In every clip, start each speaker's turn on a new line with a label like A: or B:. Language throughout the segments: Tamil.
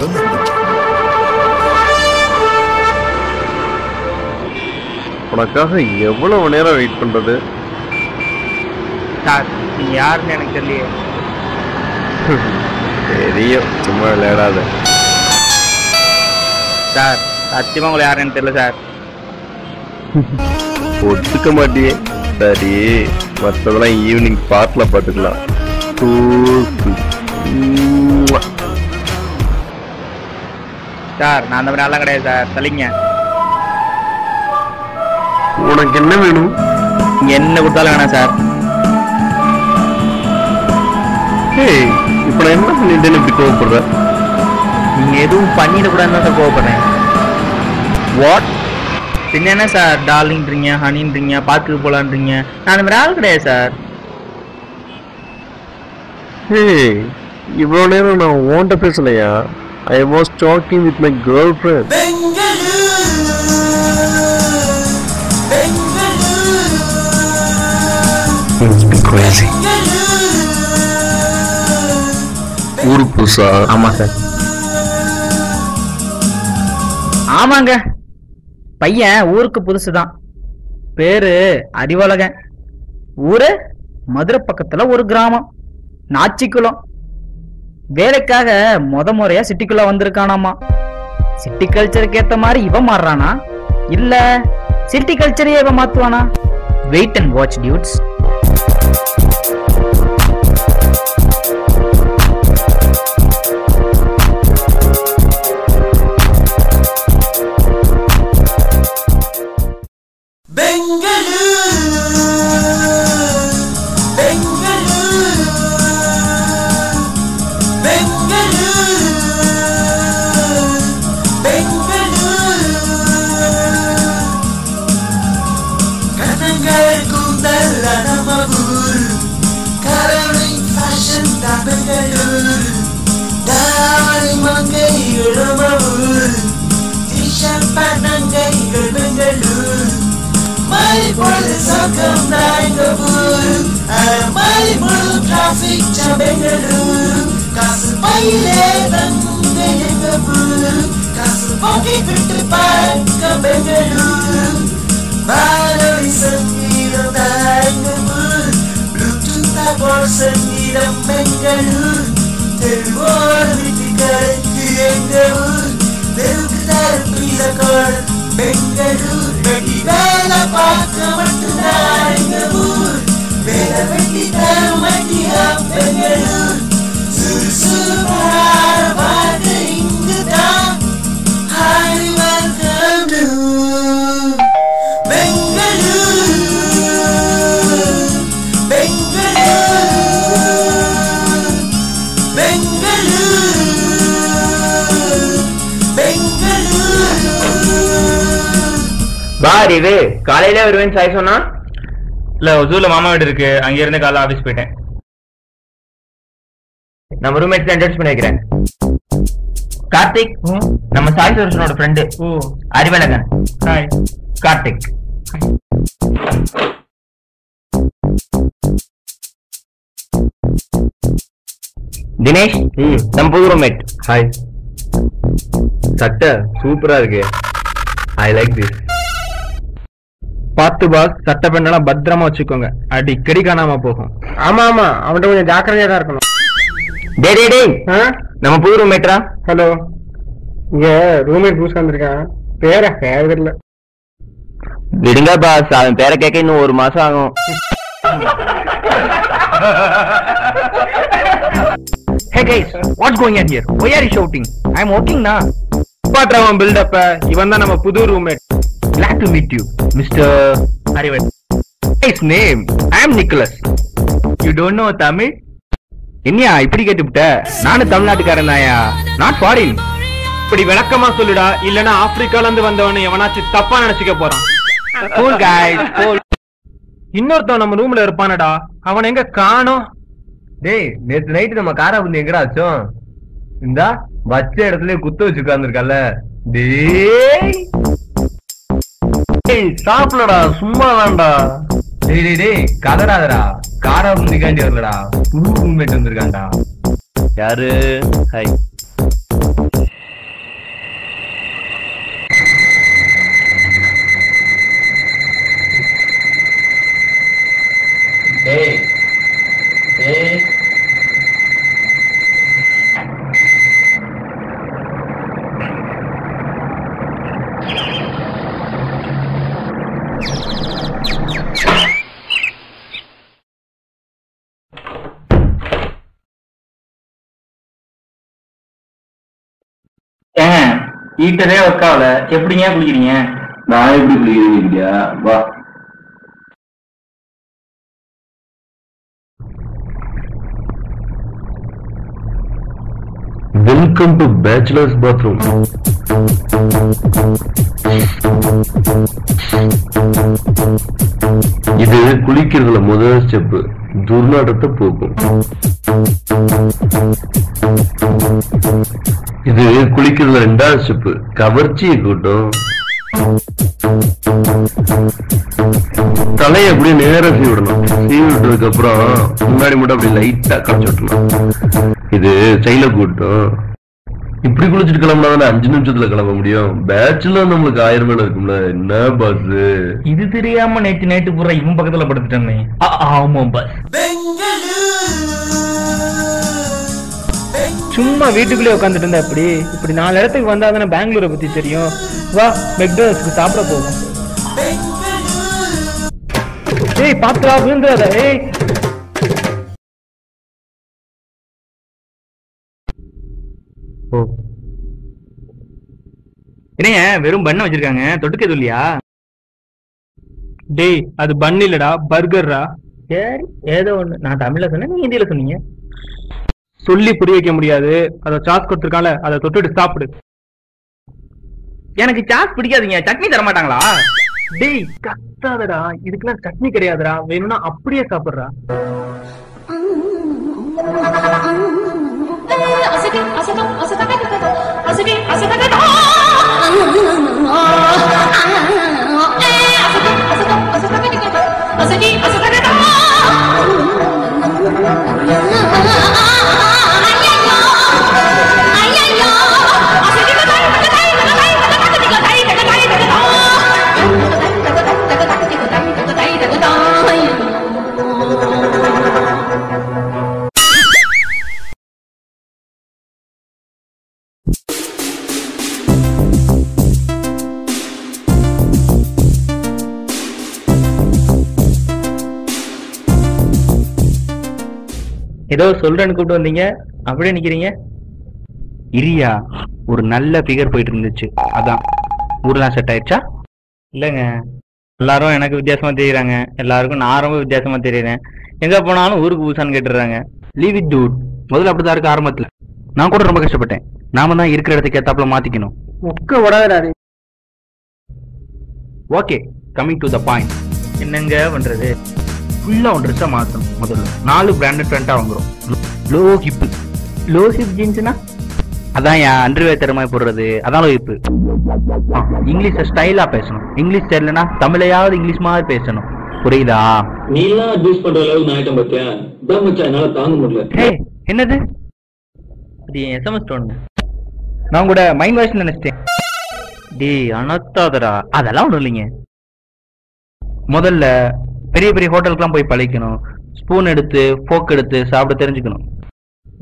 A: tanakajum
B: உனக்காக எவ்வளவு நேரம் வெயிட் பண்றது?
C: சார் நீங்க யாருன்னு எனக்கு தெரியலையே.
B: தெரியும் சும்மா விளையாடாத.
C: சார் சத்தியமா உங்களை யாருன்னு தெரியல சார்.
B: ஒத்துக்க மாட்டியே. சரி மற்றதெல்லாம் ஈவினிங் பார்க்ல பார்த்துக்கலாம்.
C: சார் நான் அந்த மாதிரி ஆளெல்லாம் கிடையாது சார். தள்ளிங்க
B: உனக்கு என்ன வேணும்?
C: நீங்க என்ன கொடுத்தாலும் வேணாம் சார்.
B: ஏய் இப்ப நான் என்ன பண்ணிட்டேன்னு இப்படி கோவப்படுற?
C: நீங்க எதுவும் பண்ணிடக்கூடாதுன்னு தான் சார் கோவப்படுறேன்.
B: வாட்
C: பின்ன என்ன சார்? டார்லிங்ன்றீங்க ஹனின்றீங்க பார்த்துக்கு போலான்றீங்க. நான் அந்த மாதிரி ஆள் கிடையாது சார்.
B: ஏய் இவ்வளவு நேரம் நான் உன்கிட்ட பேசலையா? I was talking with my girlfriend ஊரு புதுசா?
C: ஆமா சார். ஆமாங்க. பையன் ஊருக்கு புதுசுதான். பேரு அறிவழகன். ஊரு மதுரை பக்கத்துல ஒரு கிராமம். நாச்சிக்குளம். வேலைக்காக முத முறையா சிட்டிக்குள்ள வந்திருக்கானாமா? சிட்டி கல்ச்சருக்கு ஏத்த மாதிரி இவன் மாறுறானா? இல்ல சிட்டி கல்ச்சரையே இவன் மாத்துவானா? Wait and watch dudes
D: cầm đai ngờ vương à mấy mưa traffic cho bên đường Bangalore காசு பையிலே தங்க எங்கபூர் காசு போக்கை விட்டு பார்க்க பெங்களூர் வானொலி சங்கீதம் போல் சங்கீதம் தெருவோடு எங்க ஊர். தெருக்கு பெங்களூர் வெட்டி வேலை பார்க்க மட்டும்தான் எங்க ஊர் வேலை வெட்டி பெங்களூர்
C: பாரிவு காலையில வருவேன்னு சாய் சொன்னா? இல்ல ஒசூர்ல மாமா வீடு இருக்கு. அங்க இருந்து காலைல ஆபீஸ் போயிட்டேன். நம்ம ரூம்மேட் இன்ட்ரோடியூஸ் பண்ணி வைக்கிறேன் கார்த்திக் நம்ம சாய் சுரேஷனோட ஃப்ரெண்டு ஓ. அறிவழகன். ஹாய் கார்த்திக். தினேஷ் நம்ம புது ரூம்மேட்
B: ஹாய் சட்டை சூப்பரா இருக்கு. ஐ லைக் திஸ்
C: பார்த்து பாஸ் சட்டை பெண்ணெல்லாம் பத்திரமா வச்சுக்கோங்க. அடிக்கடி காணாம போகும்.
E: ஆமா ஆமா. அவன்கிட்ட கொஞ்சம் ஜாக்கிரதையா தான் இருக்கணும்.
C: டே டே டேய். நம்ம புது ரூம்மேட்ரா
E: ஹலோ இங்க ரூம்மேட் புதுசா வந்திருக்கான். பேர தெரியல.
C: விடுங்க பாஸ் அவன் பேரை கேட்க இன்னும் ஒரு மாசம் ஆகும். Hey guys, what's going on here? Why are you shouting? I'm working na.
E: பாட்றவன் பில்டப்ப இவன் தான் நம்ம புது roommate
C: Glad to meet you, mister Arivan. Nice name I am Nicholas you don't know Tamil என்னையா இப்படி கேட்டுவிட்ட நானும் தமிழ்நாட்டுக்காரன் தாயா நாட் ஃபாரின்
E: இப்படி விளக்கமா சொல்லுடா இல்லனா ஆப்பிரிக்கால இருந்து வந்தவன எவனாச்சும் தப்பா நினைச்சுக்க போறான்.
C: கூல் guys கூல்
E: இன்னொருத்தன் நம்ம ரூம்ல இருப்பானடா அவன் எங்க காணோம்?
B: டேய் நேத்து நைட் நம்ம காரா வந்து எங்கடா ஆச்சோம் இந்தா. வச்ச இடத்துல குத்த வச்சு உட்கார்ந்துருக்கல? டேய். சாப்பிடடா சும்மா வேண்டா டேய் டேய் டேய் கதறாதடா. காராபுந்திக்காண்டி வரலடா புது ரூம்மேட் வந்திருக்கான்டா.
C: யாரு? ஹாய்
B: டேய் டேய்.
C: ஹீட்டரே ஒர்க் ஆகல எப்படிங்க குளிக்கிறீங்க?
F: நான் எப்படி குளிக்கிறீங்க இல்லையா வா.
A: வெல்கம் டு பேச்சுலர்ஸ் பாத்ரூம் இது குளிக்கிறதுல முதல் ஸ்டெப் துர்நாற்றத்தை போக்கும். இது குளிக்கிறதுல ரெண்டாவது ஸ்டெப்பு கவர்ச்சியை கூட்டும். தலையை அப்படியே நேரம் சீவி விடணும். சீவி விட்டதுக்கு அப்புறம் முன்னாடி மட்டும் அப்படியே லைட்டா களைச்சு விட்டணும் இது செயல கூட்டும். இப்படி குளிச்சுட்டு கிளம்புனா தானே அஞ்சு நிமிஷத்துல கிளம்ப முடியும்? பேட்ச்ல நம்மளுக்கு ஆயிரம் மேல இருக்கும்ல. என்ன பாஸ்
C: இது தெரியாம நேற்று நைட்டு பூரா இவன் பக்கத்துல படுத்துட்டேன். ஆமா பாஸ்
E: சும்மா வீட்டுக்குள்ளே உட்காந்துட்டு இருந்தா அப்படி இப்படி நாலு இடத்துக்கு வந்தா தானே பெங்களூரை பத்தி தெரியும். வா மெக்டோனல்ஸ்க்கு சாப்பிட போகும் ஏய் பாத்துரா விழுந்துடாத ஏய்
C: ஓ. என்னங்க வெறும் பண்ண வச்சிருக்காங்க. தொட்டுக்க எதுவும் இல்லையா?
E: டேய் அது பன் இல்லடா பர்கர்ரா.
C: சரி ஏதோ ஒண்ணு. நான் தமிழ்ல சொன்னேன் நீங்க ஹிந்தியில சொன்னீங்க.
E: சொல்லி புரிய வைக்க முடியாது. அத சாஸ் கொடுத்துருக்கால அதை தொட்டுட்டு சாப்பிடு.
C: எனக்கு சாஸ் பிடிக்காதீங்க. சட்னி தர மாட்டாங்களா?
E: டேய் கத்தாதடா. இதுக்கெல்லாம் சட்னி கிடையாதுடா. வேணும்னா அப்படியே சாப்பிடுறா. Yeah.
C: ஏதோ சொல்றேன்னு கூப்பிட்டு வந்தீங்க. அப்படியே நிக்கிறீங்க. இரியா ஒரு நல்ல ஃபிகர் போயிட்டு இருந்துச்சு. அதான் ஊர்லாம் செட் ஆயிடுச்சா? இல்லைங்க. எல்லாரும் எனக்கு வித்தியாசமா தெரியுறாங்க. எல்லாருக்கும் நான் ரொம்ப வித்தியாசமா தெரியுறேன். எங்க போனாலும் ஊருக்கு பூசான்னு கேட்டுறாங்க. லீவ் இட் டூட் முதல்ல அப்படிதான் இருக்கு ஆரம்பத்துல. நான் கூட ரொம்ப கஷ்டப்பட்டேன். நாம தான் இருக்கிற இடத்துக்கு ஏத்தாப்புல மாத்திக்கணும்.
E: ஒக்க உடறாரு
C: okay coming to the point என்னங்க பண்றது? ஃபுல்லா ஒன் ட்ரெஸ்ஸா மாத்தணும் முதல்ல. நாலு பிராண்டட் பேண்டா வாங்குறோம். லோ ஹிப் லோ ஹிப் ஜீன்ஸ்னா அதான் என் அண்டர்வே திறமை போடுறது. அதான் லோ ஹிப் இங்கிலீஷ ஸ்டைலா பேசணும். இங்கிலீஷ் தெரியலனா தமிழையாவது இங்கிலீஷ் மாதிரி பேசணும். புரியுதா?
F: நீ எல்லாம் அட்வைஸ் பண்ற அளவுக்கு நான் மச்சான் என்னால தாங்க முடியல.
C: ஹே என்னது? இது எஸ்எம்எஸ் டோனுங்க நான் கூட மைண்ட் வாய்ஸ் நினைச்சிட்டேன். டேய் அனத்தாதடா அதெல்லாம் ஒண்ணும் இல்லைங்க. முதல்ல பெரிய பெரிய ஹோட்டலுக்குலாம் போய் பழகிக்கணும். ஸ்பூன் எடுத்து ஃபோக் எடுத்து சாப்பிட தெரிஞ்சுக்கணும்.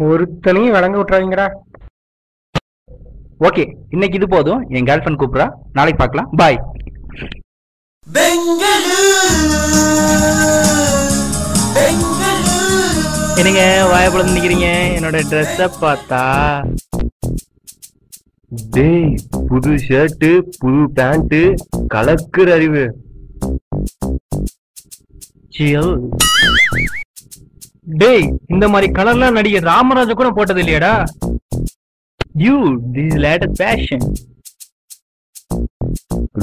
E: ஒருத்தனையும் வழங்க விட்டுறாங்கடா
C: ஓகே இன்னைக்கு இது போதும். என் கேர்ள் ஃப்ரெண்ட் கூப்பிடுறா. நாளைக்கு பார்க்கலாம். பாய் என்னங்க வாய பிளந்து நிக்கிறீங்க? என்னோட ட்ரெஸ்ஸ பார்த்தா.
B: டேய் புது ஷர்ட் புது பேண்ட் கலக்குற அறிவு.
C: சியல்
E: டேய் இந்த மாதிரி கலர்லாம் நடிகர் ராமராஜ கூட போட்டது இல்லையாடா
C: யூ திஸ் லேட்டஸ்ட் ஃபேஷன்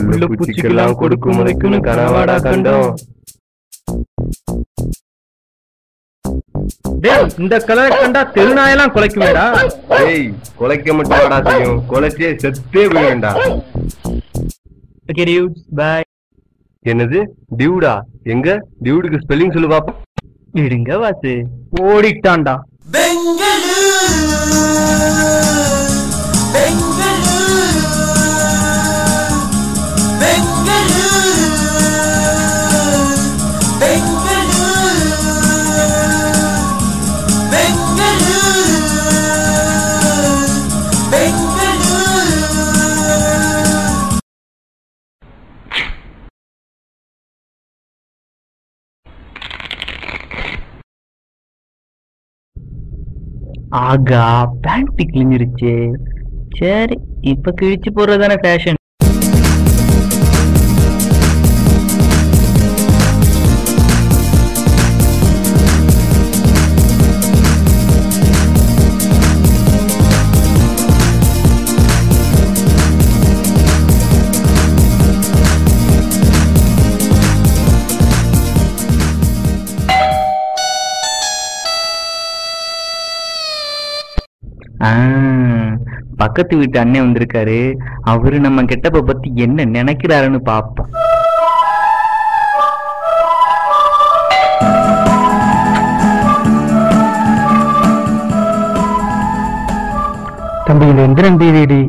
B: புல்லு பூச்சிக்கெல்லாம் கொடுக்கும் முறைக்குன்னு கனவாடா கண்டோம்.
E: டேய் இந்த கலரை கண்டா தெருநாயெல்லாம் குலைக்குமேடா.
B: டேய் கொலைக்க மட்டும் வாடா செய்யும் கொலைச்சே செத்தே போயிடும்டா
C: ஓகே டியூட்ஸ் பை
B: என்னது? டியூடா எங்க? டியூடுக்கு ஸ்பெல்லிங் சொல்லு பாப்போம்.
D: விடுங்க வாசு.
G: ஓடிட்டான்டா.
H: பெங்களூரு. பெங்களூரு.
D: ஆகா பேண்ட் கிழிஞ்சிருச்சு சரி இப்ப கிழிச்சு போடுறதானே ஃபேஷன் பக்கத்து வீட்டு அண்ணன் வந்திருக்காரு. அவரு நம்ம கெட்டப்ப பத்தி என்ன நினைக்கிறாருன்னு பாப்போம்.
G: தம்பி இந்த எந்திரன் டிவிடி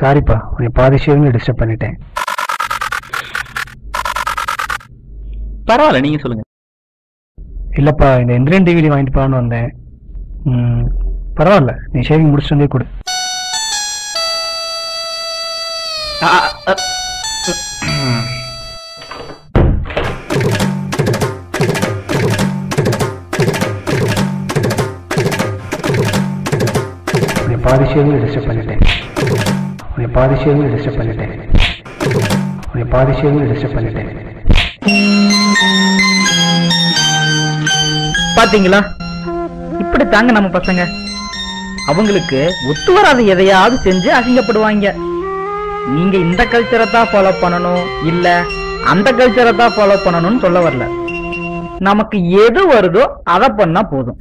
G: சாரிப்பா உன்னை பாதி டிஸ்டர்ப் பண்ணிட்டேன்.
D: பரவாயில்ல நீங்க சொல்லுங்க.
G: இல்லப்பா இந்த எந்திரன் டிவிடி வாங்கிட்டு போலான்னு வந்தேன். பரவாயில்ல நீ ஷேவிங் முடிச்சுட்டு வந்தே கொடு. உன்னை பாதி ஷேவ்ல டிஸ்டர்ப் பண்ணிட்டேன். உன்னை பாதி ஷேவ்ல டிஸ்டர்ப் பண்ணிட்டேன். உன்னை பாதி ஷேவ்ல டிஸ்டர்ப் பண்ணிட்டேன்.
I: பாத்தீங்களா? இப்படி தாங்க நம்ம பசங்க. அவங்களுக்கு ஒத்து வராத எதையாவது செஞ்சு அசிங்கப்படுவாங்க. நீங்க இந்த கல்ச்சரை தான் ஃபாலோ பண்ணணும். இல்ல அந்த கல்ச்சரை தான் ஃபாலோ பண்ணணும்னு சொல்ல வரல. நமக்கு எது வருதோ அதை பண்ணா போதும்.